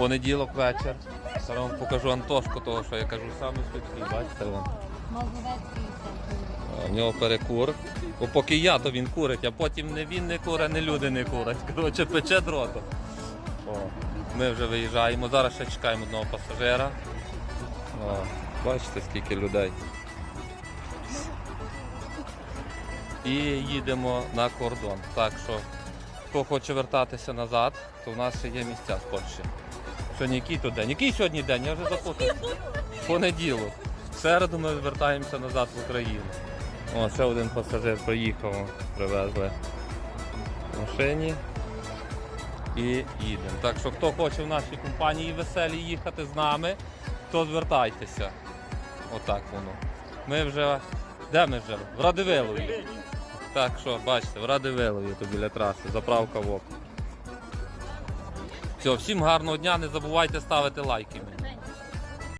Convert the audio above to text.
Понеділок вечір. Зараз вам покажу Антошку, того, що я кажу, саме швидкий, бачите вон. В нього перекур. Бо поки я, то він курить, а потім не він не курить, не люди не курять. Коротше, пече дротом. О, ми вже виїжджаємо. Зараз ще чекаємо одного пасажира. О, бачите, скільки людей. І їдемо на кордон. Так що, хто хоче вертатися назад, то в нас ще є місця з Польщі. Сьогодні який то день? Який сьогодні день? Я вже запутався. Понеділок. В середу ми вертаємося назад в Україну. О, ще один пасажир проїхав, привезли в машині. І їдемо. Так що хто хоче в нашій компанії веселі їхати з нами, то звертайтеся. Отак воно. Ми вже. Де ми вже? В Радивилові. Так що, бачите, в Радивилові то біля траси, заправка в око. Все, всім гарного дня, не забувайте ставити лайки мені.